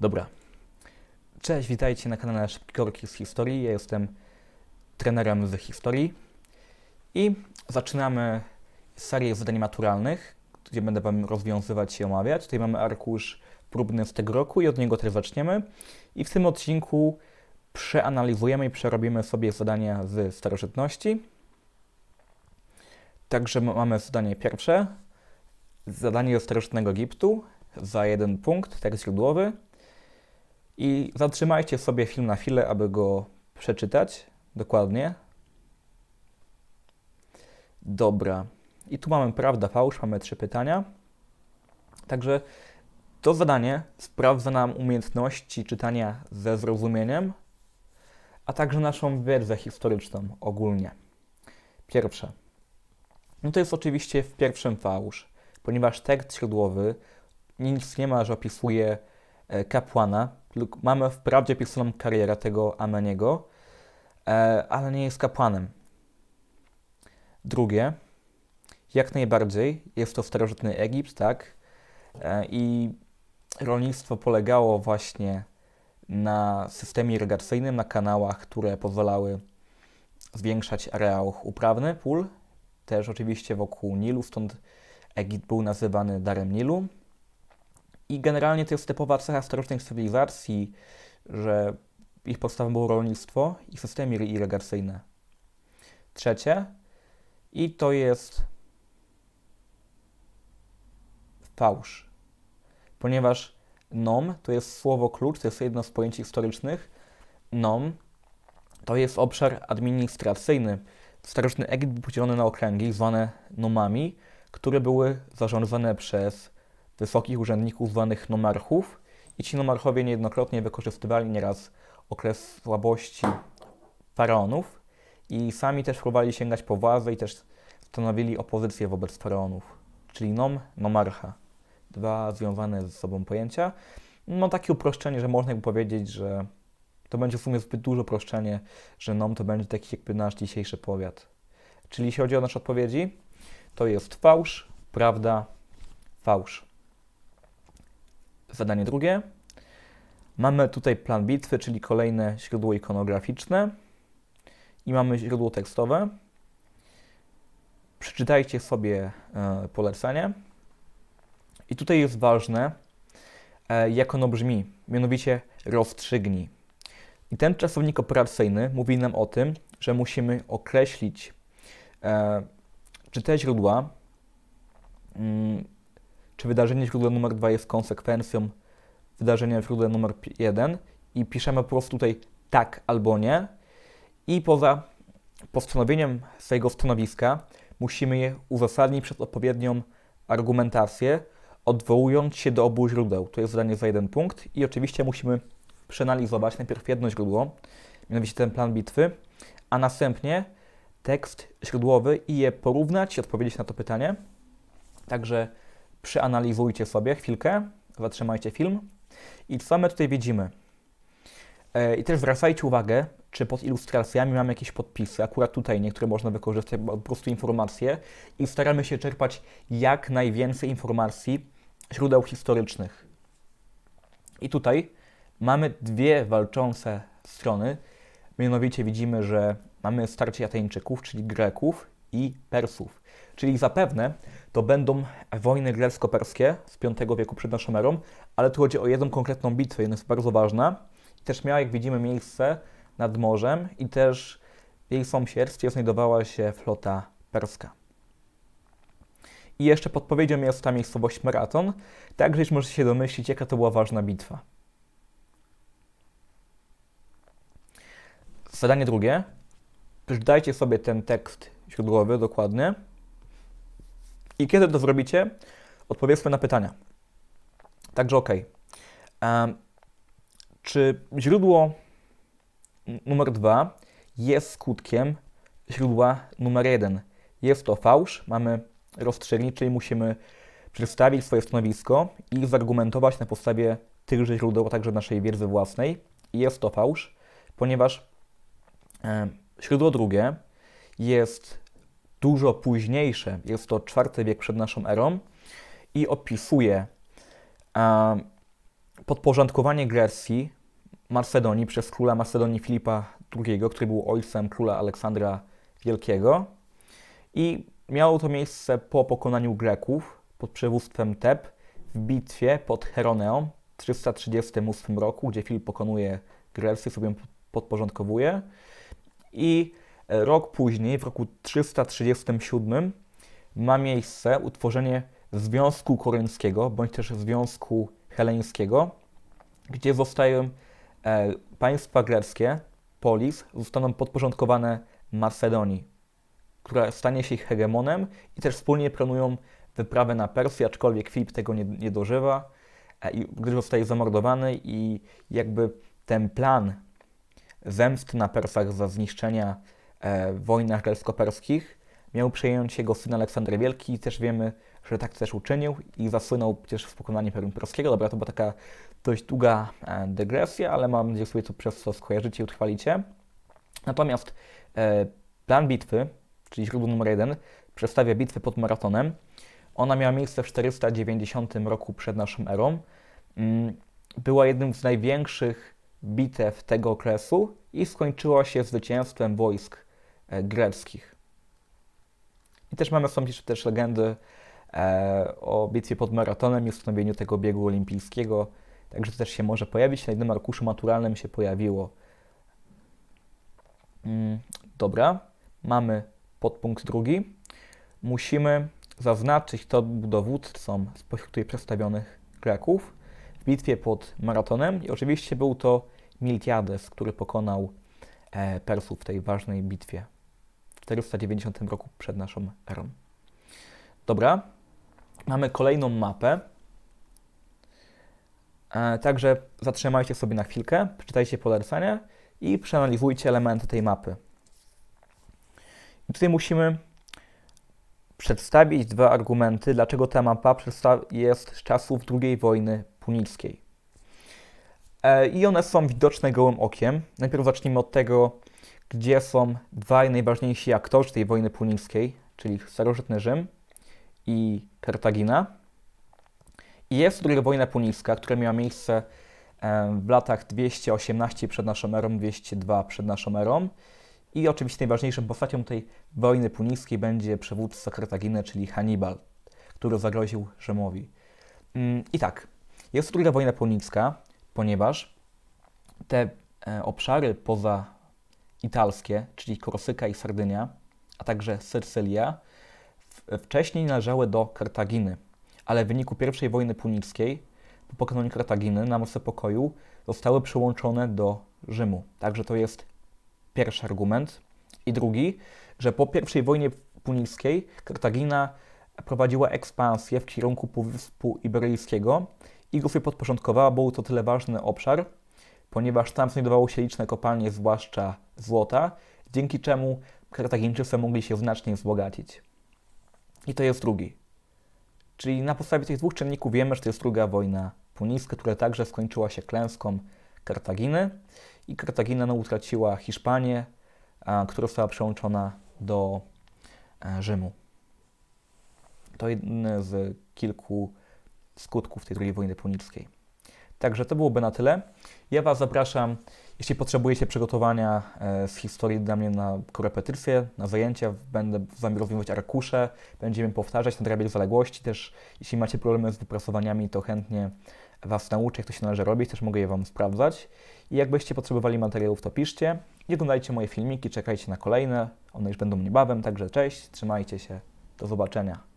Dobra. Cześć, witajcie na kanale Szybkie Korki z Historii. Ja jestem trenerem z historii i zaczynamy serię zadań maturalnych, gdzie będę Wam rozwiązywać i omawiać. Tutaj mamy arkusz próbny z tego roku i od niego też zaczniemy. I w tym odcinku przeanalizujemy i przerobimy sobie zadania z starożytności. Także ma- mamy zadanie pierwsze. Zadanie ze starożytnego Egiptu za jeden punkt, tekst źródłowy. I zatrzymajcie sobie film na chwilę, aby go przeczytać dokładnie. Dobra. I tu mamy prawda, fałsz, mamy trzy pytania. Także to zadanie sprawdza nam umiejętności czytania ze zrozumieniem, a także naszą wiedzę historyczną ogólnie. Pierwsze. No to jest oczywiście w pierwszym fałsz, ponieważ tekst źródłowy nic nie ma, że opisuje kapłana. tylko Mamy wprawdzie opisaną karierę tego Ameniego, e, ale nie jest kapłanem. Drugie, jak najbardziej jest to starożytny Egipt, tak? E, I rolnictwo polegało właśnie na systemie irygacyjnym, na kanałach, które pozwalały zwiększać areał uprawny pól, też oczywiście wokół Nilu, stąd Egipt był nazywany Darem Nilu. I generalnie to jest typowa cecha starożytnej cywilizacji, że ich podstawą było rolnictwo i systemy iry- irygacyjne. Trzecie, i to jest fałsz, ponieważ nom to jest słowo klucz, to jest jedno z pojęć historycznych. Nom to jest obszar administracyjny. Starożytny Egipt był podzielony na okręgi zwane nomami, które były zarządzane przez wysokich urzędników zwanych nomarchów i ci nomarchowie niejednokrotnie wykorzystywali nieraz okres słabości faraonów i sami też próbowali sięgać po władzę i też stanowili opozycję wobec faraonów, czyli nom, nomarcha. Dwa związane ze sobą pojęcia. No takie uproszczenie, że można by powiedzieć, że to będzie w sumie zbyt duże uproszczenie, że nom to będzie taki jakby nasz dzisiejszy powiat. Czyli jeśli chodzi o nasze odpowiedzi, to jest fałsz, prawda, fałsz. Zadanie drugie. Mamy tutaj plan bitwy, czyli kolejne źródło ikonograficzne i mamy źródło tekstowe. Przeczytajcie sobie e, polecenie. I tutaj jest ważne, e, jak ono brzmi, mianowicie rozstrzygnij. I ten czasownik operacyjny mówi nam o tym, że musimy określić, e, czy te źródła, mm, czy wydarzenie źródła numer 2 jest konsekwencją wydarzenia źródła numer 1 i piszemy po prostu tutaj tak albo nie. I poza postanowieniem swojego stanowiska musimy je uzasadnić przez odpowiednią argumentację, odwołując się do obu źródeł. To jest zadanie za jeden punkt i oczywiście musimy przeanalizować najpierw jedno źródło, mianowicie ten plan bitwy, a następnie tekst źródłowy i je porównać i odpowiedzieć na to pytanie. Także przeanalizujcie sobie chwilkę, zatrzymajcie film i co my tutaj widzimy. E, I też zwracajcie uwagę, czy pod ilustracjami mamy jakieś podpisy. Akurat tutaj niektóre można wykorzystać po prostu informacje i staramy się czerpać jak najwięcej informacji źródeł historycznych. I tutaj mamy dwie walczące strony. Mianowicie widzimy, że mamy starcie Ateńczyków, czyli Greków i Persów. Czyli zapewne to będą wojny grecko-perskie z V wieku przed naszą erą, ale tu chodzi o jedną konkretną bitwę, jedna jest bardzo ważna. Też miała, jak widzimy, miejsce nad morzem i też w jej sąsiedztwie znajdowała się flota perska. I jeszcze podpowiedzią jest ta miejscowość Maraton, także już możecie się domyślić, jaka to była ważna bitwa. Zadanie drugie. Przeczytajcie sobie ten tekst źródłowy dokładnie. I kiedy to zrobicie, odpowiedzmy na pytania. Także ok. Czy źródło numer dwa jest skutkiem źródła numer jeden? Jest to fałsz, mamy rozstrzygnięcie, czyli musimy przedstawić swoje stanowisko i zargumentować na podstawie tychże źródeł, a także naszej wiedzy własnej. Jest to fałsz, ponieważ źródło drugie jest dużo późniejsze, jest to IV wiek przed naszą erą i opisuje podporządkowanie Grecji Macedonii przez króla Macedonii Filipa II, który był ojcem króla Aleksandra Wielkiego. I miało to miejsce po pokonaniu Greków pod przywództwem Teb w bitwie pod Heroneą w 338 roku, gdzie Filip pokonuje Grecję, sobie podporządkowuje. I rok później, w roku 337, ma miejsce utworzenie Związku Korynckiego, bądź też Związku Heleńskiego, gdzie zostają e, państwa greckie, polis, zostaną podporządkowane Macedonii, która stanie się ich hegemonem i też wspólnie planują wyprawę na Persję, aczkolwiek Filip tego nie, nie dożywa, e, gdyż zostaje zamordowany i jakby ten plan zemsty na Persach za zniszczenia e, wojnach grecko-perskich miał przejąć jego syn Aleksander Wielki i też wiemy, że tak też uczynił i zasłynął przecież w pokonaniu Imperium Pruskiego. Dobra, to była taka dość długa e, dygresja, ale mam nadzieję, że sobie to przez to skojarzycie i utrwalicie. Natomiast e, plan bitwy, czyli źródło numer jeden, przedstawia bitwę pod maratonem. Ona miała miejsce w 490 roku przed naszą erą. Mm, Była jednym z największych bitew tego okresu i skończyła się zwycięstwem wojsk e, greckich. I też mamy są jeszcze też legendy e, o bitwie pod maratonem i ustanowieniu tego biegu olimpijskiego, także to też się może pojawić. Na jednym arkuszu maturalnym się pojawiło. Mm, dobra, mamy podpunkt drugi. Musimy zaznaczyć, kto był dowódcą spośród tutaj przedstawionych Greków w bitwie pod maratonem i oczywiście był to Miltiades, który pokonał e, Persów w tej ważnej bitwie 490 roku przed naszą erą. Dobra, mamy kolejną mapę. E, także zatrzymajcie sobie na chwilkę, przeczytajcie polecenie i przeanalizujcie elementy tej mapy. I tutaj musimy przedstawić dwa argumenty, dlaczego ta mapa jest z czasów II wojny punickiej. E, I one są widoczne gołym okiem. Najpierw zacznijmy od tego, gdzie są dwaj najważniejsi aktorzy tej wojny punickiej, czyli starożytny Rzym i Kartagina. I jest druga wojna punicka, która miała miejsce w latach 218 przed naszą erą, 202 przed naszą erą. I oczywiście najważniejszą postacią tej wojny punickiej będzie przywódca Kartaginy, czyli Hannibal, który zagroził Rzymowi. Mm, I tak, jest druga wojna punicka, ponieważ te e, obszary poza italskie, czyli Korsyka i Sardynia, a także Sycylia, wcześniej należały do Kartaginy, ale w wyniku I wojny punickiej, po pokonaniu Kartaginy na mocy pokoju, zostały przyłączone do Rzymu. Także to jest pierwszy argument. I drugi, że po I wojnie punickiej Kartagina prowadziła ekspansję w kierunku Półwyspu Iberyjskiego i sobie podporządkowała, był to tyle ważny obszar, ponieważ tam znajdowało się liczne kopalnie, zwłaszcza złota, dzięki czemu Kartagińczycy mogli się znacznie wzbogacić. I to jest drugi. Czyli na podstawie tych dwóch czynników wiemy, że to jest druga wojna punicka, która także skończyła się klęską Kartaginy i Kartagina no, utraciła Hiszpanię, a, która została przełączona do a, Rzymu. To jeden z kilku skutków tej drugiej wojny punickiej. Także to byłoby na tyle. Ja Was zapraszam, jeśli potrzebujecie przygotowania e, z historii dla mnie na korepetycje, na zajęcia, będę z Wami rozwiązywać arkusze, będziemy powtarzać, nadrabiać zaległości. Też jeśli macie problemy z wypracowaniami, to chętnie Was nauczę, jak to się należy robić, też mogę je Wam sprawdzać. I jakbyście potrzebowali materiałów, to piszcie. I oglądajcie moje filmiki, czekajcie na kolejne, one już będą niebawem, także cześć, trzymajcie się, do zobaczenia.